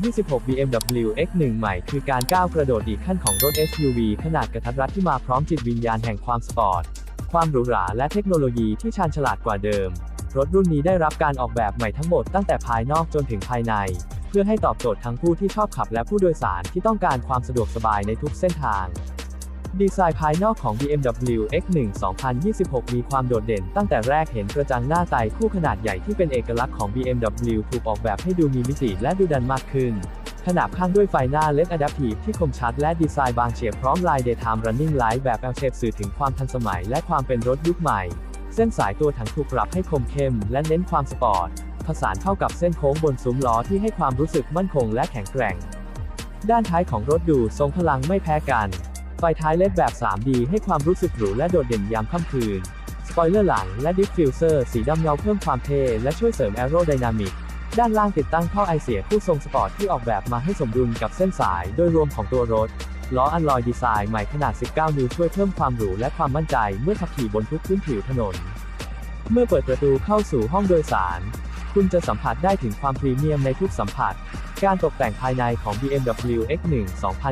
2026 BMW X1 ใหม่คือการก้าวกระโดดอีกขั้นของรถ SUV ขนาดกระทัดรัดที่มาพร้อมจิตวิญญาณแห่งความสปอร์ต ความหรูหราและเทคโนโลยีที่ชาญฉลาดกว่าเดิม รถรุ่นนี้ได้รับการออกแบบใหม่ทั้งหมดตั้งแต่ภายนอกจนถึงภายใน เพื่อให้ตอบโจทย์ทั้งผู้ที่ชอบขับและผู้โดยสารที่ต้องการความสะดวกสบายในทุกเส้นทาง ดีไซน์ภายนอกของ BMW X1 2026 มีความโดดเด่นตั้งแต่แรกเห็นกระจังหน้าไตคู่ขนาดใหญ่ที่เป็นเอกลักษณ์ของ BMW ถูกออกแบบให้ดูมีมิติและดูดันมากขึ้น ขนาบข้างด้วยไฟหน้า LED Adaptive ที่คมชัดและดีไซน์บางเฉียบพร้อมลาย Daytime Running Light แบบ L shape สื่อถึงความทันสมัยและความเป็นรถยุคใหม่ เส้นสายตัวถังถูกปรับให้คมเข้มและเน้นความสปอร์ตผสานเข้ากับเส้นโค้งบนซุ้มล้อที่ให้ความรู้สึกมั่นคงและแข็งแกร่ง ด้านท้ายของรถดูทรงพลังไม่แพ้กัน ไฟท้ายเลดแบบ 3D ให้ความรู้สึกหรูและโดดเด่นยามค่ำคืน สปอยเลอร์หลังและดิฟฟิวเซอร์สีดำเงาเพิ่มความเท่และช่วยเสริมแอโรไดนามิก ด้านล่างติดตั้งท่อไอเสียคู่ทรงสปอร์ตที่ออกแบบมาให้สมดุลกับเส้นสายโดยรวมของตัวรถ ล้ออัลลอยดีไซน์ใหม่ขนาด 19 นิ้วช่วยเพิ่มความหรูและความมั่นใจเมื่อขับขี่บนทุกพื้นผิวถนน เมื่อเปิดประตูเข้าสู่ห้องโดยสาร คุณจะสัมผัสได้ถึงความพรีเมียมในทุกสัมผัส การตกแต่งภายในของ BMW X1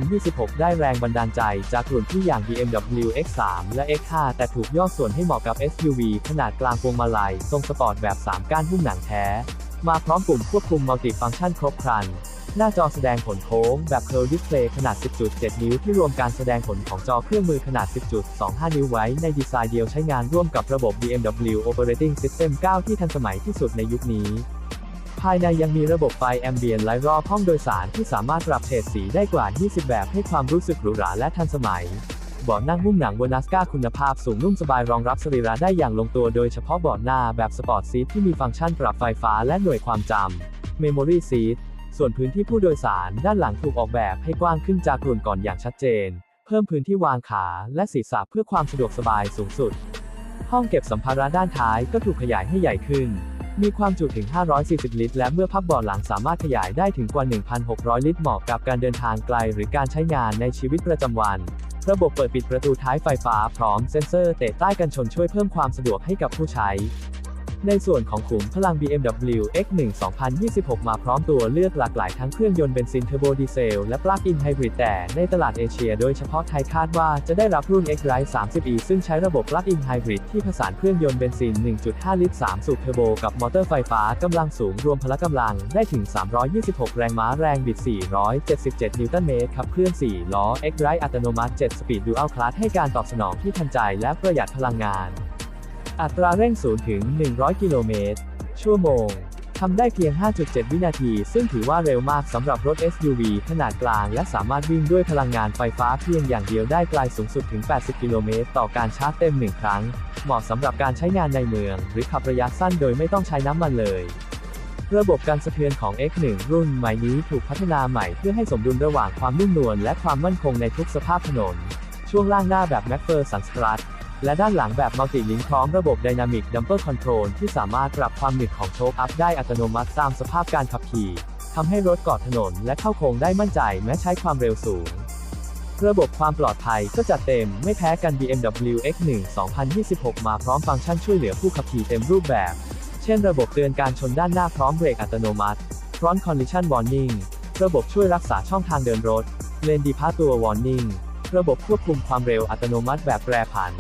2026 ได้แรงบันดาลใจจากรุ่นที่อย่าง BMW X3 และ X5 แต่ถูกย่อส่วนให้เหมาะกับ SUV ขนาดกลางพวงมาลัย ทรงสปอร์ตแบบ 3 ก้านหุ้มหนังแท้ มาพร้อมปุ่มควบคุมมัลติฟังก์ชันครบครัน หน้าจอแสดงผลโค้งแบบ Curve Display ขนาด 10.7 นิ้วที่รวมการแสดงผลของจอเครื่องมือขนาด 10.25 นิ้วไว้ในดีไซน์เดียวใช้งานร่วมกับระบบ BMW Operating System 9 ที่ทันสมัยที่สุดในยุคนี้ ภายในยังมีระบบไฟแอมเบียนไลท์รอบห้องโดยสารที่สามารถปรับเฉดสีได้กว่า 20 แบบให้ความรู้สึกหรูหราและทันสมัยเบาะนั่งหุ้มหนังโบนัสก้าคุณภาพสูงนุ่มสบายรองรับสรีระได้อย่างลงตัวโดยเฉพาะเบาะหน้าแบบสปอร์ตซีทที่มีฟังก์ชันปรับไฟฟ้าและหน่วยความจำ Memory Seat ส่วนพื้นที่ผู้โดยสารด้านหลังถูกออกแบบให้กว้างขึ้นจากรุ่นก่อนอย่างชัดเจน เพิ่มพื้นที่วางขาและศีรษะเพื่อความสะดวกสบายสูงสุด ห้องเก็บสัมภาระด้านท้ายก็ถูกขยายให้ใหญ่ขึ้น มีความจุถึง 540 ลิตร และเมื่อพับเบาะหลังสามารถขยายได้ถึงกว่า 1,600 ลิตร เหมาะกับการเดินทางไกลหรือการใช้งานในชีวิตประจำวัน ระบบเปิดปิดประตูท้ายไฟฟ้าพร้อมเซ็นเซอร์เตะใต้กันชนช่วยเพิ่มความสะดวกให้กับผู้ใช้ ในส่วนของขุมพลัง BMW X1 2026 มาพร้อมตัวเลือกหลากหลายทั้งเครื่องยนต์เบนซินเทอร์โบดีเซลและปลั๊กอินไฮบริดแต่ในตลาดเอเชียโดยเฉพาะไทยคาดว่าจะได้รับรุ่น X-Drive 30e ซึ่งใช้ระบบปลั๊กอินไฮบริดที่ผสานเครื่องยนต์เบนซิน 1.5 ลิตร 3 สูบเทอร์โบกับมอเตอร์ไฟฟ้ากำลังสูงรวมพละกำลังได้ถึง 326 แรงม้าแรงบิด 477 นิวตันเมตรขับเคลื่อน 4 ล้อ X-Drive อัตโนมัติ 7 สปีดดูอัลคลาสให้การตอบสนองที่ทันใจและประหยัดพลังงาน อัตราเร่ง0ถึง 100 กิโลเมตร ชั่วโมง ทำได้เพียง 5.7 วินาที ซึ่งถือว่าเร็วมากสำหรับรถ SUV ขนาดกลาง และสามารถวิ่งด้วยพลังงานไฟฟ้าเพียงอย่างเดียวได้ไกลสูงสุดถึง 80 กิโลเมตร ต่อการชาร์จเต็ม 1 ครั้ง เหมาะสำหรับการใช้งานในเมือง หรือขับระยะสั้นโดยไม่ต้องใช้น้ำมันเลยระบบการสะเทือนของ X1 รุ่นใหม่นี้ถูกพัฒนาใหม่เพื่อให้สมดุลระหว่างความนุ่มนวลและความมั่นคงในทุกสภาพถนน ช่วงล่างหน้าแบบ MacPherson Strut และด้านหลังแบบมัลติลิงพร้อมระบบ Dynamic Dumper Control ที่สามารถปรับความหนึบของโชคอัพได้อัตโนมัติตามสภาพการขับขี่ทำให้รถเกาะถนนและเข้าโค้งได้มั่นใจแม้ใช้ความเร็วสูง ระบบความปลอดภัยก็จัดเต็มไม่แพ้กัน BMW X1 2026 มาพร้อมฟังก์ชันช่วยเหลือผู้ขับขี่เต็มรูปแบบ เช่นระบบเตือนการชนด้านหน้าพร้อมเบรกอัตโนมัติ Front Collision Warning ระบบช่วยรักษาช่องทางเดินรถ Lane Departure Warning ระบบควบคุมความเร็วอัตโนมัติแบบแปรผัน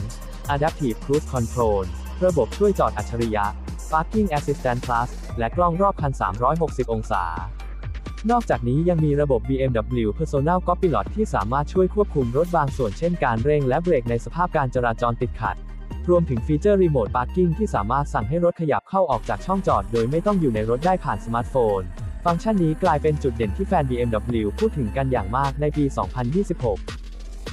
Adaptive Cruise Control ระบบช่วยจอดอัจฉริยะ Parking Assistant Plus และกล้องรอบคัน 360 องศา นอกจากนี้ยังมีระบบ BMW Personal Copilot ที่สามารถช่วยควบคุมรถบางส่วนเช่นการเร่งและเบรกในสภาพการจราจรติดขัด รวมถึงฟีเจอร์ Remote Parking ที่สามารถสั่งให้รถขยับเข้าออกจากช่องจอด โดยไม่ต้องอยู่ในรถได้ผ่านสมาร์ทโฟน ฟังก์ชันนี้กลายเป็นจุดเด่นที่แฟน BMW พูดถึงกันอย่างมากในปี 2026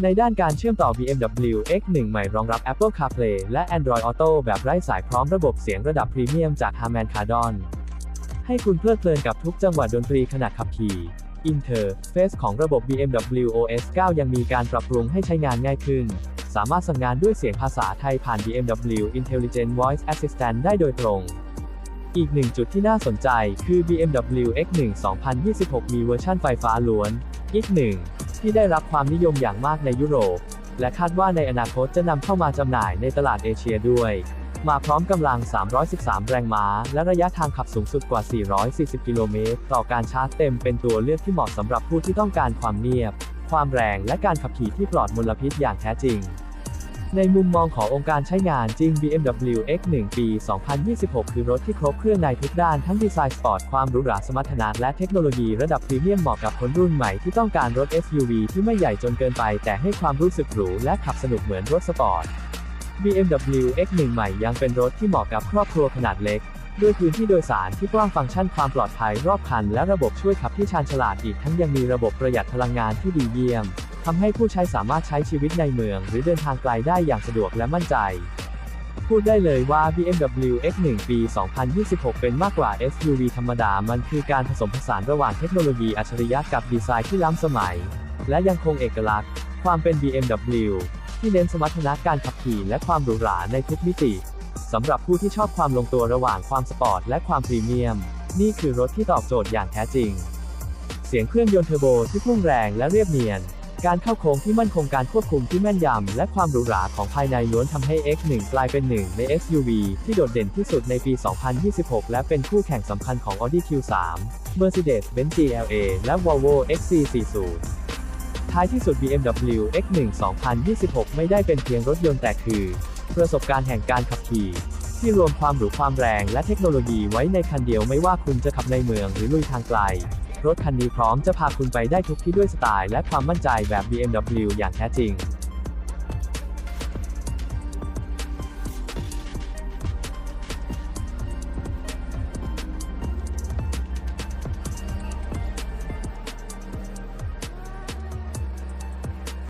ในด้านการเชื่อมต่อ BMW X1 ใหม่รองรับ Apple CarPlay และ Android Auto แบบไร้สายพร้อมระบบเสียงระดับพรีเมียมจาก Harman Kardon ให้คุณเพลิดเพลินกับทุกจังหวะดนตรีขณะขับขี่ Interface ของระบบ BMW OS 9 ยังมีการปรับปรุงให้ใช้งานง่ายขึ้น สามารถสั่งงานด้วยเสียงภาษาไทยผ่าน BMW Intelligent Voice Assistant ได้โดยตรง อีกหนึ่งจุดที่น่าสนใจคือ BMW X1 2026 มีเวอร์ชั่นไฟฟ้าล้วน X1 ที่ได้รับความนิยมอย่างมากในยุโรป และคาดว่าในอนาคตจะนำเข้ามาจำหน่ายในตลาดเอเชียด้วย มาพร้อมกำลัง 313 แรงม้า และระยะทางขับสูงสุดกว่า 440 กิโลเมตร ต่อการชาร์จเต็มเป็นตัวเลือกที่เหมาะสำหรับผู้ที่ต้องการความเงียบ ความแรงและการขับขี่ที่ปลอดมลพิษอย่างแท้จริง ในมุมมองขององค์การใช้งานจริง BMW X1 ปี 2026 คือรถที่ครบเครื่องในทุกด้านทั้งดีไซน์สปอร์ต ความหรูหราสมรรถนะและเทคโนโลยีระดับพรีเมียมเหมาะกับคนรุ่นใหม่ที่ต้องการรถ SUV ที่ไม่ใหญ่จนเกินไป แต่ให้ความรู้สึกหรูและขับสนุกเหมือนรถสปอร์ต BMW X1 ใหม่ยังเป็นรถที่เหมาะกับครอบครัวขนาดเล็กด้วยพื้นที่โดยสารที่กว้างฟังก์ชันความปลอดภัยรอบคัน และระบบช่วยขับที่ชาญฉลาดอีกทั้งยังมีระบบประหยัดพลังงานที่ดีเยี่ยม ทำให้ผู้ใช้สามารถใช้ชีวิตในเมือง หรือเดินทางไกลได้อย่างสะดวกและมั่นใจ พูดได้เลยว่า BMW X1 ปี 2026 เป็นมากกว่า SUV ธรรมดา มันคือการผสมผสานระหว่างเทคโนโลยีอัจฉริยะกับดีไซน์ที่ล้ำสมัย และยังคงเอกลักษณ์ ความเป็น BMW ที่เน้นสมรรถนะการขับขี่และความหรูหราในทุกมิติสำหรับผู้ที่ชอบความลงตัวระหว่างความสปอร์ตและความพรีเมียม นี่คือรถที่ตอบโจทย์อย่างแท้จริง เสียงเครื่องยนต์เทอร์โบที่พุ่งแรงและเรียบเนียน การเข้าโค้งที่มั่นคงการควบคุมที่แม่นยำ และความหรูหราของภายในล้วนทำให้ X1 กลายเป็นหนึ่งใน SUV ที่โดดเด่นที่สุดในปี 2026 และเป็นคู่แข่งสำคัญของ Audi Q3 Mercedes-Benz GLA และ Volvo XC40 ท้ายที่สุด BMW X1 2026 ไม่ได้เป็นเพียงรถยนต์แต่คือ ประสบการณ์แห่งการขับขี่ ที่รวมความหรูความแรงและเทคโนโลยีไว้ในคันเดียวไม่ว่าคุณจะขับในเมืองหรือลุยทางไกล รถคันนี้พร้อมจะพาคุณไปได้ทุกที่ด้วยสไตล์และความมั่นใจแบบ BMW อย่างแท้จริง